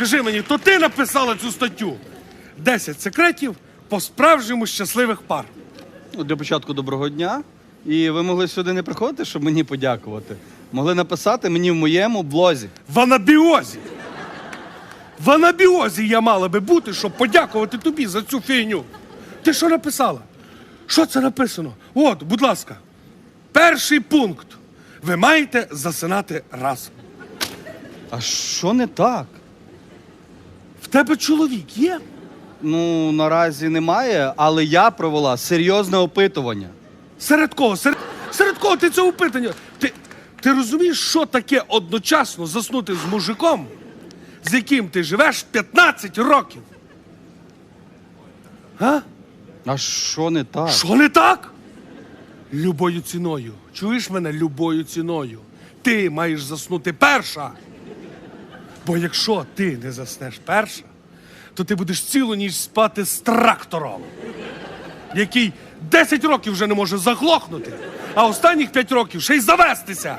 скажи мені, то ти написала цю статтю? 10 секретів по справжньому щасливих пар. Ну, Для початку доброго дня. І ви могли сюди не приходити, щоб мені подякувати. Могли написати мені в моєму блозі. В анабіозі. В анабіозі я мала би бути, щоб подякувати тобі за цю фігню. Ти що написала? Що це написано? От, будь ласка. Перший пункт. Ви маєте засинати разом. А що не так? Тебе чоловік є? Ну, наразі немає, але я провела серйозне опитування. Серед кого? Серед, серед кого ти це опитання? Ти, ти розумієш, що таке одночасно заснути з мужиком, з яким ти живеш 15 років? А? А що не так? Що не так? Любою ціною. Чуєш мене любою ціною? Ти маєш заснути перша. Бо якщо ти не заснеш перша, то ти будеш цілу ніч спати з трактором, який 10 років вже не може заглохнути, а останніх 5 років ще й завестися.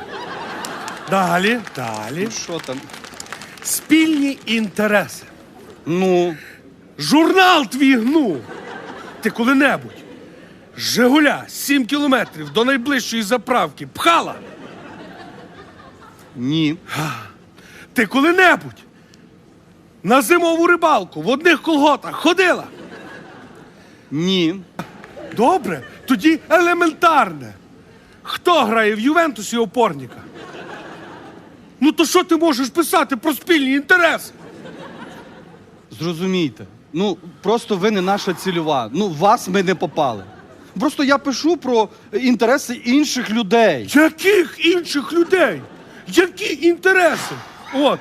Далі, далі. Ну, Що там? Спільні інтереси. Ну, Журнал твій гну. Ти коли-небудь Жигуля 7 кілометрів до найближчої заправки пхала. ні. Ти коли-небудь на зимову рибалку в одних колготах ходила. Ні. Добре, тоді елементарне. Хто грає в Ювентусі опорника? Ну то що ти можеш писати про спільні інтереси? Зрозумійте. Ну, просто ви не наша цільова. Ну, в вас ми не попали. Просто я пишу про інтереси інших людей. Яких інших людей? Які інтереси? От,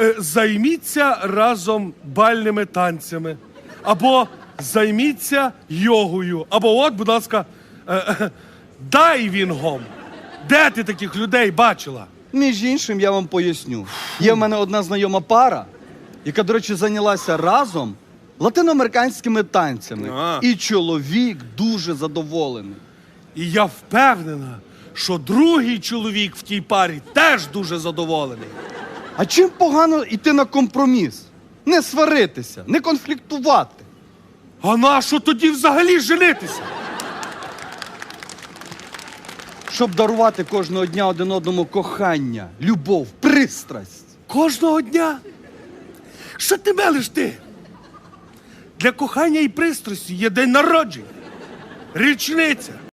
е, займіться разом бальними танцями. Або займіться йогою. Або от, будь ласка, е, е, дайвінгом. Де ти таких людей бачила? Між іншим, я вам поясню. Є в мене одна знайома пара, яка, до речі, зайнялася разом латиноамериканськими танцями. А. І чоловік дуже задоволений. І я впевнена, що другий чоловік в тій парі теж дуже задоволений. А чим погано йти на компроміс? Не сваритися, не конфліктувати. А нащо тоді взагалі женитися? Щоб дарувати кожного дня один одному кохання, любов, пристрасть. Кожного дня. Що ти мелиш ти? Для кохання і пристрасті є день народження, річниця,